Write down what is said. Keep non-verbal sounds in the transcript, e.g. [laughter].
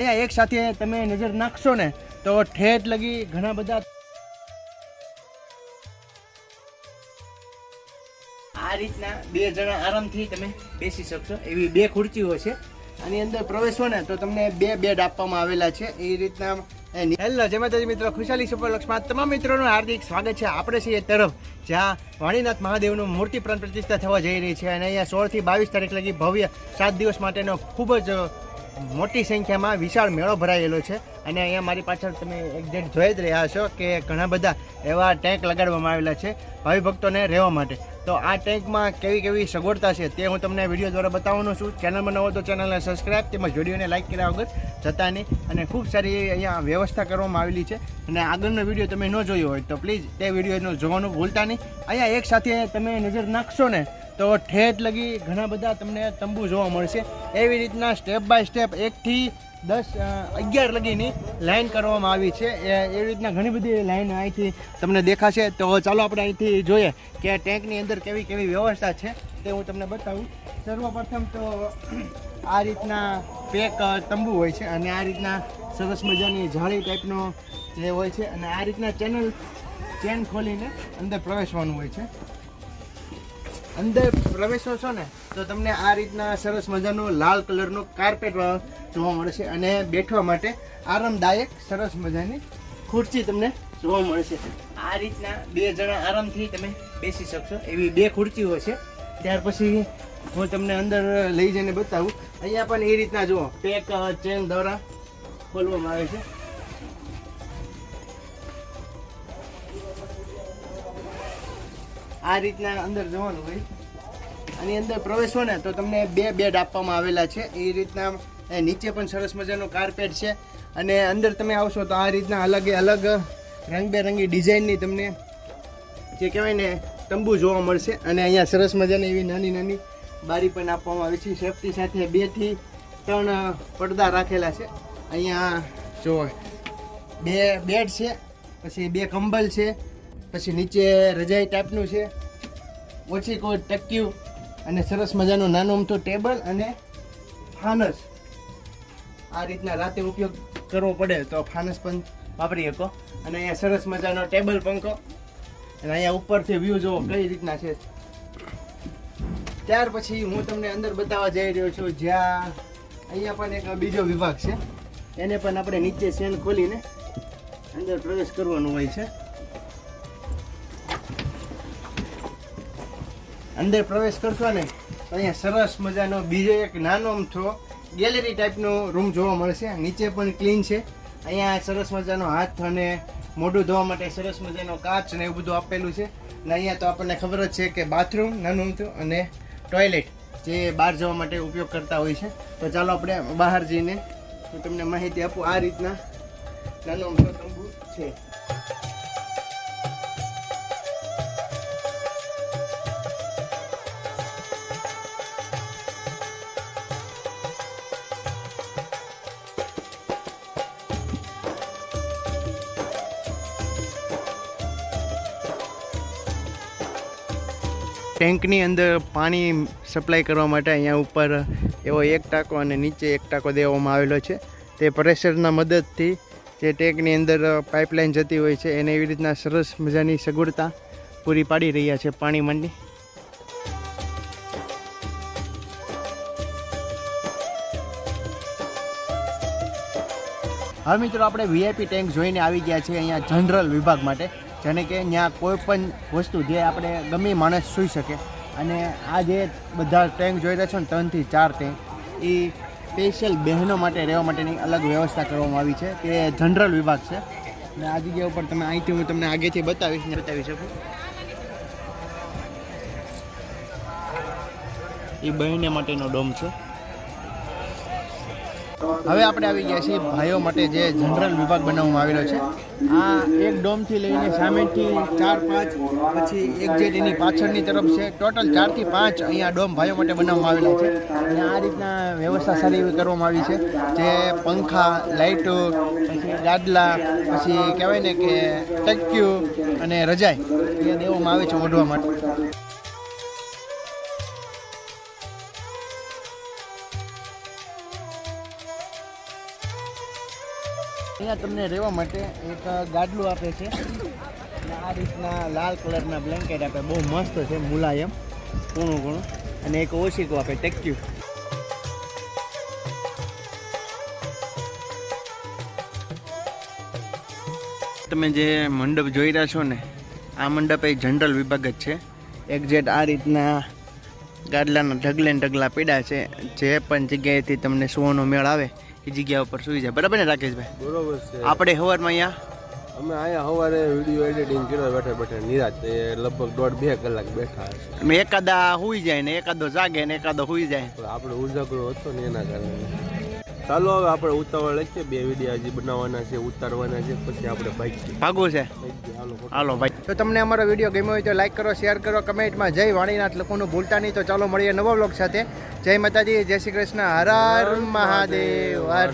અહીંયા એક સાથે તમે નજર નાખશો ને, તો ઠેઠ લગી ઘણા બધા આ રીતના બે જણા આરામથી તમે બેસી શકશો, એવી બે ખુરચીઓ છે. આની અંદર પ્રવેશો ને, તો તમને બે બેડ આપવામાં આવેલા છે. એ રીતના હેલો, જય મિત્રો, ખુશાલી સુપર લક્ષમાં તમામ મિત્રોનું હાર્દિક સ્વાગત છે. આપણે છીએ તરફ, જ્યાં વાણીનાથ મહાદેવનું મૂર્તિ પ્રાણ પ્રતિષ્ઠા થવા જઈ રહી છે. અને અહીંયા સોળથી બાવીસ તારીખ લગી ભવ્ય સાત દિવસ માટેનો ખૂબ જ મોટી સંખ્યામાં વિશાળ મેળો ભરાયેલો છે. અને અહીંયા મારી પાછળ તમે એક્ઝેક્ટ જોઈ જ રહ્યા છો કે ઘણા બધા એવા ટેન્ક લગાડવામાં આવેલા છે ભાવિ ભક્તોને રહેવા માટે. તો આ ટેન્કમાં કેવી કેવી સગવડતા છે તે હું તમને વીડિયો દ્વારા બતાવવાનો છું. ચેનલમાં નવો તો ચેનલને સબસ્ક્રાઈબ તેમજ વિડીયોને લાઇક કર્યા વગર જતા નહીં. અને ખૂબ સારી અહીંયા વ્યવસ્થા કરવામાં આવેલી છે. અને આગળનો વીડિયો તમે ન જોયો હોય તો પ્લીઝ તે વિડીયોનું જોવાનું ભૂલતા નહીં. અહીંયા એક સાથે તમે નજર નાખશો ને તો ઠેઠ લગી ઘણા બધા તમને તંબુ જોવા મળશે. એવી રીતના સ્ટેપ બાય સ્ટેપ એકથી દસ અગિયાર લગીની લાઈન કરવામાં આવી છે. એવી રીતના ઘણી બધી લાઈન અહીંથી તમને દેખાશે. તો ચાલો આપણે અહીંથી જોઈએ કે ટેન્કની અંદર કેવી કેવી વ્યવસ્થા છે તે હું તમને બતાવું. સર્વપ્રથમ તો [clears throat] આ રીતના પેક તંબુ હોય છે અને આ રીતના સરસ મજાની જાળી ટાઈપનો જે હોય છે અને આ રીતના ચેનલ ચેન ખોલીને અંદર પ્રવેશવાનું હોય છે. અંદર પ્રવેશો છો ને, તો તમને આ રીતના સરસ મજાનું લાલ કલરનું કાર્પેટ જોવા મળશે અને બેઠવા માટે આરામદાયક સરસ મજાની ખુરશી તમને જોવા મળશે. આ રીતના બે જણા આરામથી તમે બેસી શકશો એવી બે ખુરશીઓ છે. ત્યાર પછી હું તમને અંદર લઈ જઈને બતાવું. અહીંયા પણ એ રીતના જુઓ, પેક, ચેન દ્વારા ખોલવામાં આવે છે. આ રીતના અંદર જવાનું હોય. આની અંદર પ્રવેશો ને તો તમને બે બેડ આપવામાં આવેલા છે. એ રીતના નીચે પણ સરસ મજાનો કાર્પેટ છે. અને અંદર તમે આવશો તો આ રીતના અલગ અલગ રંગબેરંગી ડિઝાઇનની તમને જે કહેવાય ને તંબુ જોવા મળશે. અને અહીંયા સરસ મજાની એવી નાની નાની બારી પણ આપવામાં આવી છે. સેફટી સાથે બેથી ત્રણ પડદા રાખેલા છે. અહીંયા જો બે બેડ છે, પછી બે કંબલ છે પછી નીચે રજાઈ ટાઈપનું છે. ઓછી કોઈ ટક્યું અને સરસ મજાનું નાનું અમથું ટેબલ અને ફાનસ. આ રીતના રાતે ઉપયોગ કરવો પડે તો ફાનસ પણ વાપરી શકો. અને અહીંયા સરસ મજાનો ટેબલ પંખો. અને અહીંયા ઉપરથી વ્યૂ જુઓ કઈ રીતના છે. ત્યાર પછી હું તમને અંદર બતાવવા જઈ રહ્યો છું. જ્યાં અહીંયા પણ એક બીજો વિભાગ છે. એને પણ આપણે નીચે સેન ખોલીને અંદર પ્રવેશ કરવાનો હોય છે. અંદર પ્રવેશ કરશો ને અહીંયા સરસ મજાનો બીજો એક નાનો અમથો ગેલેરી ટાઈપનો રૂમ જોવા મળશે. નીચે પણ ક્લીન છે. અહીંયા સરસ મજાનો હાથ અને મોઢું ધોવા માટે સરસ મજાનો કાચ ને એવું બધું આપેલું છે. અને અહીંયા તો આપણને ખબર જ છે કે બાથરૂમ નાનું અમથું અને ટોયલેટ જે બહાર જવા માટે ઉપયોગ કરતા હોય છે. તો ચાલો આપણે બહાર જઈને હું તમને માહિતી આપું આ રીતના નાનો અમથો તંબુ છે. ટેન્કની અંદર પાણી સપ્લાય કરવા માટે અહીંયા ઉપર એવો એક ટાંકો અને નીચે એક ટાંકો દેવામાં આવેલો છે. તે પ્રેશરના મદદથી જે ટેન્કની અંદર પાઇપલાઇન જતી હોય છે, એને એવી રીતના સરસ મજાની સગવડતા પૂરી પાડી રહ્યા છે પાણી મંડી હવે મિત્રો, આપણે વીઆઈપી ટેન્ક જોઈને આવી ગયા છીએ અહીંયા જનરલ વિભાગ માટે. જેને કે ત્યાં કોઈ પણ વસ્તુ જે આપણે ગમે માણસ સૂઈ શકે. અને આ જે બધા ટેન્ક જોઈ રહ્યા છો ને, ત્રણથી ચાર ટેન્ક એ સ્પેશિયલ બહેનો માટે રહેવા માટેની અલગ વ્યવસ્થા કરવામાં આવી છે, કે જનરલ વિભાગ છે. અને આ જગ્યા ઉપર તમે અહીંથી હું તમને આગેથી બતાવીશ, ને બતાવી શકું. એ બહેને માટેનો ડોમ છે. હવે આપણે આવી ગયા છીએ ભાઈઓ માટે જે જનરલ વિભાગ બનાવવામાં આવેલો છે. આ એક ડોમથી લઈને સામેથી ચાર, પાંચ, પછી એક જે એની પાછળની તરફ છે, ટોટલ ચારથી પાંચ અહીંયા ડોમ ભાઈઓ માટે બનાવવામાં આવેલા છે. અને આ રીતના વ્યવસ્થા સારી એવી કરવામાં આવી છે જે પંખા લાઇટો પછી ગાદલા, પછી કહેવાય ને કે ટક્યું અને રજાઈ એ દેવામાં આવે છે ઓઢવા માટે. અહીંયા તમને રહેવા માટે એક ગાડલું આપે છે. આ રીતના લાલ કલરના બ્લેન્કેટ આપે. બહુ મસ્ત છે મુલાયમ, ઘણું ઘણું. અને એક ઓશીકો આપે ટેક્યુ તમે જે મંડપ જોઈ રહ્યા છો ને, આ મંડપ એ જનરલ વિભાગ જ છે. એક્ઝેક્ટ આ રીતના ગાડલાના ઢગલે ઢગલા પીડા છે. જે પણ જગ્યાએથી તમને સોનો મેળ આવે એ જગ્યા ઉપર સુઈ જાય. બરાબર ને રાકેશભાઈ? બરોબર છે. આપણે સવારમાં અહીંયા? અમે અહીંયા સવારે વીડિયો એડિટિંગ કર્યો બેઠા બેઠા નિરાત એ લગભગ દોઢ બે કલાક બેઠા અમે એકાદા હુઈ જાય ને એકાદો જાગે ને એકાદો હુઈ જાય. આપણો આપણે ઉજાગરો હતો ને એના કારણે. ચાલો હવે આપણે ઉતાવળ લખીએ. બે વીડિયો હજી બનાવવાના છે ઉતારવાના છે પછી આપણે બાઈક ભાગવું છે? હાલો. ભાઈ. તો તમને અમારો વીડિયો ગમ્યો હોય તો લાઈક કરો શેર કરો કમેન્ટમાં જય વાણીનાથ લખવાનું ભૂલતા નહીં. તો ચાલો મળીએ નવા બ્લોગ સાથે. જય માતાજી જય શ્રી કૃષ્ણ. હર હર મહાદેવ હર.